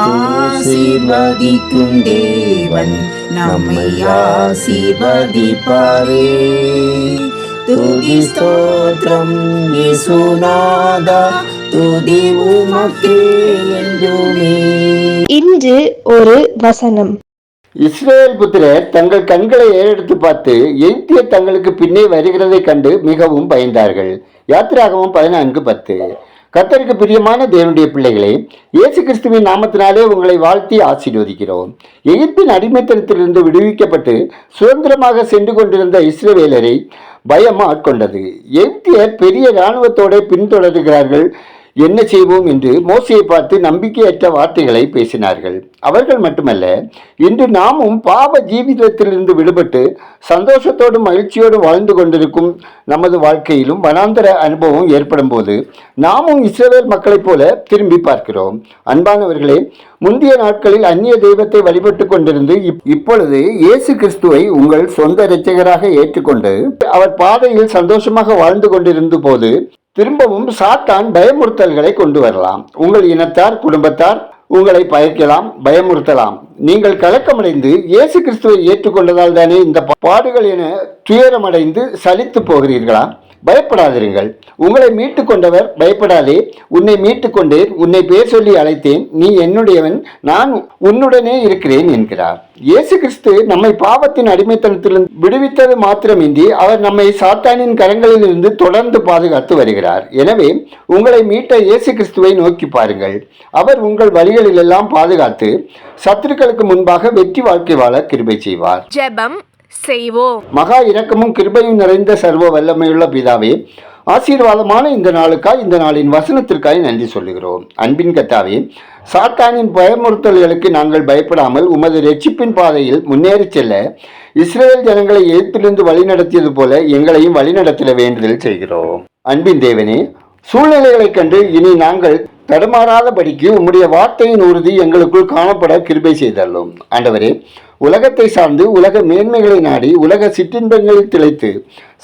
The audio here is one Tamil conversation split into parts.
ஆசீர்வதிக்கும் தேவன் நம்மை ஆசீர்வதிப்பாரே. துதி ஸ்தோத்திரம் இயேசுநாதா துதி உமக்கே என்றுமே. இன்று ஒரு வசனம். இஸ்ரேல் புத்திரர் தங்கள் கண்களை ஏறெடுத்து பார்த்து எய்திய தங்களுக்கு பின்னே வருகிறதைக் கண்டு மிகவும் பயந்தார்கள். யாத்திராகமும் பதினான்கு பத்து. கத்தருக்கு பிரியமான தேவனுடைய பிள்ளைகளே இயேசு கிறிஸ்துவின் நாமத்தினாலே உங்களை வாழ்த்தி ஆசீர்வதிக்கிறோம். எகிப்தின் அடிமைத்தனத்திலிருந்து விடுவிக்கப்பட்டு சுதந்திரமாக சென்று கொண்டிருந்த இஸ்ரவேலரை பயம் ஆட்கொண்டது எகிப்தியர் பெரிய இராணுவத்தோடு பின்தொடர்கிறார்கள். என்ன செய்வோம் என்று மோசையை பார்த்து நம்பிக்கையற்ற வார்த்தைகளை பேசினார்கள். அவர்கள் மட்டுமல்ல இன்று நாமும் பாவ ஜீவிதத்திலிருந்து விடுபட்டு சந்தோஷத்தோடு மகிழ்ச்சியோடு வாழ்ந்து கொண்டிருக்கும் நமது வாழ்க்கையிலும் வனாந்தர அனுபவம் ஏற்படும் போது நாமும் இஸ்ரேல் மக்களைப் போல திரும்பி பார்க்கிறோம். அன்பானவர்களே முந்தைய நாட்களில் அந்நிய தெய்வத்தை வழிபட்டு கொண்டிருந்து இப்- இப்பொழுது இயேசு கிறிஸ்துவை உங்கள் சொந்த இரட்சகராக ஏற்றுக்கொண்டு அவர் பாதையில் சந்தோஷமாக வாழ்ந்து கொண்டிருந்த போது திரும்பவும் சாத்தான் பயமுறுத்தல்களை கொண்டு வரலாம். உங்கள் இனத்தார் குடும்பத்தார் உங்களை பயக்கலாம் பயமுறுத்தலாம். நீங்கள் கலக்கமடைந்து இயேசு கிறிஸ்துவை ஏற்றுக்கொண்டதால் தானே இந்த பாடுகள் என துயரமடைந்து சலித்து போகிறீர்களா? பயப்படாதிருங்கள். உங்களை மீட்டு கொண்டவர் பயப்படாதே. உன்னை மீட்டு கொண்டேன் உன்னை பேர் சொல்லி அழைத்தேன். நீ என்னுடையவன். நான் உன்னுடனே இருக்கிறேன் என்கிறார். இயேசு கிறிஸ்து நம்மை பாவத்தின் அடிமைத்தனத்திலிருந்து விடுவித்தது மாத்திரமின்றி அவர் நம்மை சாத்தானின் கரங்களிலிருந்து தொடர்ந்து பாதுகாத்து வருகிறார். எனவே உங்களை மீட்ட இயேசு கிறிஸ்துவை நோக்கி பாருங்கள். அவர் உங்கள் வழிகளிலெல்லாம் பாதுகாத்து சத்துருக்களுக்கு முன்பாக வெற்றி வாழ்க்கை வாழ கிருபை செய்வார். ஜெபம் செய்வோம். மகா இரக்கமும் கிருபையும் நிறைந்த சர்வ வல்லமையுள்ள பிதாவே ஆசீர்வாதமான இந்த நாளுக்காய் இந்த நாளின் வசனத்திற்காய் நன்றி சொல்லுகிறோம். அன்பின் கத்தாவே சாத்தானின் பயமுறுத்தல்களுக்கு நாங்கள் பயப்படாமல் உமது ரெட்சிப்பின் பாதையில் முன்னேறி செல்ல இஸ்ரேல் ஜனங்களை எழுத்திலிருந்து வழிநடத்தியது போல எங்களையும் வழிநடத்திட வேண்டுதல் செய்கிறோம். அன்பின் தேவனே சூழ்நிலைகளைக் கண்டு இனி நாங்கள் தடுமாறாதபடிக்கு உம்முடைய வார்த்தையின் உறுதி எங்களுக்குள் காணப்பட கிருபை செய்தள்ளும் ஆண்டவரே உலகத்தை சார்ந்து உலக மேன்மைகளை நாடி உலக சிற்றின்பங்களில் திளைத்து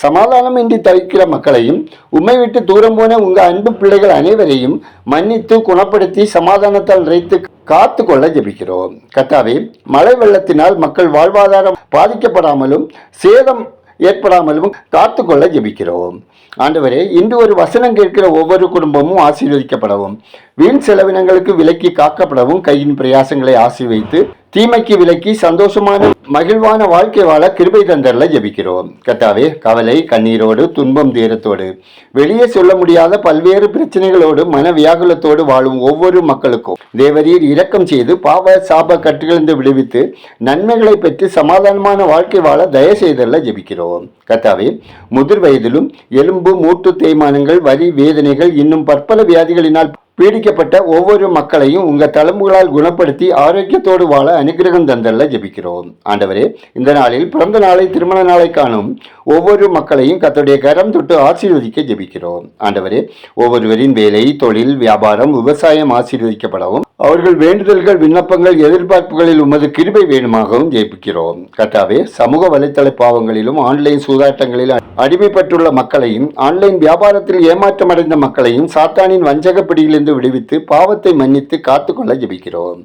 சமாதானமின்றி தவிக்கிற மக்களையும் உம்மை விட்டு தூரம் போன உங்க அன்பு பிள்ளைகள் அனைவரையும் மன்னித்து குணப்படுத்தி சமாதானத்தால் நிறைத்து காத்து கொள்ள ஜெபிக்கிறோம். கத்தாவே மழை வெள்ளத்தினால் மக்கள் வாழ்வாதாரம் பாதிக்கப்படாமலும் சேதம் ஏற்படாமலும் காத்து கொள்ள ஜெபிக்கிறோம். ஆண்டவரே இன்று ஒரு வசனம் கேட்கிற ஒவ்வொரு குடும்பமும் ஆசீர்வதிக்கப்படவும் வீண் செலவினங்களுக்கு விலக்கி காக்கப்படவும் கையின் பிரயாசங்களை ஆசீர்வைத்து தீமைக்கு விலக்கி சந்தோஷமான மகிழ்வான வாழ்க்கை வாழ கிருபை தந்தரில் ஜெபிக்கிறோம். கத்தாவே கவலை கண்ணீரோடு துன்பம் தீரத்தோடு வெளியே சொல்ல முடியாத பல்வேறு பிரச்சனைகளோடு மன வியாகுலத்தோடு வாழும் ஒவ்வொரு மக்களுக்கும் தேவரீர் இரக்கம் செய்து பாவ சாப கட்டுகளிருந்து விடுவித்து நன்மைகளை பெற்று சமாதானமான வாழ்க்கை வாழ தய செய்தல்ல ஜெபிக்கிறோம். கத்தாவே முதிர் வயதிலும் எலும்பு மூட்டு தேய்மானங்கள் வரி வேதனைகள் இன்னும் பற்பல வியாதிகளினால் பீடிக்கப்பட்ட ஒவ்வொரு மக்களையும் உங்கள் தழும்புகளால் குணப்படுத்தி ஆரோக்கியத்தோடு வாழ அனுகிரகம் தந்தல்ல ஜெபிக்கிறோம். ஆண்டவரே இந்த நாளில் பிறந்த நாளை திருமண நாளை காணும் ஒவ்வொரு மக்களையும் கத்தோடைய கரம் தொட்டு ஆசீர்வதிக்க ஜெபிக்கிறோம். ஆண்டவரே ஒவ்வொருவரின் வேலை தொழில் வியாபாரம் விவசாயம் ஆசீர்வதிக்கப்படவும். அவர்கள் வேண்டுதல்கள் விண்ணப்பங்கள் எதிர்பார்ப்புகளில் உமது கிருபை வேணுமாகவும் ஜெயிப்பிக்கிறோம். கட்டாவே சமூக வலைத்தள பாவங்களிலும் ஆன்லைன் சூதாட்டங்களில் அடிமைப்பட்டுள்ள மக்களையும் ஆன்லைன் வியாபாரத்தில் ஏமாற்றமடைந்த மக்களையும் சாத்தானின் வஞ்சக பிடியிலிருந்து விடுவித்து பாவத்தை மன்னித்து காத்துக்கொள்ள ஜெபிக்கிறோம்.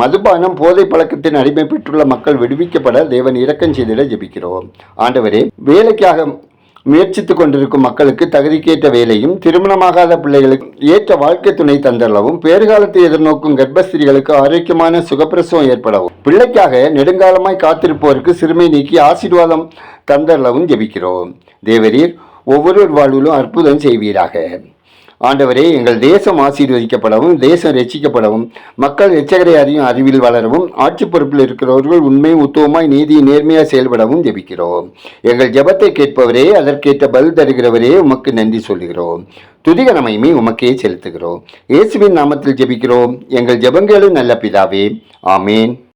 மதுபானம் போதை பழக்கத்தின் அடிமைப்பட்டுள்ள மக்கள் விடுவிக்கப்பட தேவன் இரக்கம் செய்திட ஜெபிக்கிறோம். ஆண்டவரே வேலைக்காக முயற்சித்துக் கொண்டிருக்கும் மக்களுக்கு தகுதிக்கேற்ற வேலையும் திருமணமாகாத பிள்ளைகளுக்கு ஏற்ற வாழ்க்கை துணை தந்தளவும் பேறுகாலத்தை எதிர்நோக்கும் கர்ப்பஸ்திரிகளுக்கு ஆரோக்கியமான சுகப்பிரசவம் ஏற்படவும் பிள்ளைக்காக நெடுங்காலமாய் காத்திருப்போருக்கு சிறுமை நீக்கி ஆசீர்வாதம் தந்தளவும் ஜெபிக்கிறோம். தேவரீர் ஒவ்வொரு வாழ்விலும் அற்புதம் செய்வீராக. ஆண்டவரே எங்கள் தேசம் ஆசீர்வதிக்கப்படவும் தேசம் ரட்சிக்கப்படவும் மக்கள் எச்சகரை அறியும் அறிவில் வளரவும் ஆட்சி பொறுப்பில் இருக்கிறவர்கள் உண்மை உத்துவமாய் நீதி நேர்மையாக செயல்படவும் ஜெபிக்கிறோம். எங்கள் ஜெபத்தை கேட்பவரே அதற்கேற்ற பதில் தருகிறவரே உமக்கு நன்றி சொல்லுகிறோம். துதிக நமையுமே உமக்கே செலுத்துகிறோம். இயேசுவின் நாமத்தில் ஜெபிக்கிறோம். எங்கள் ஜெபங்களும் நல்ல பிதாவே. ஆமேன்.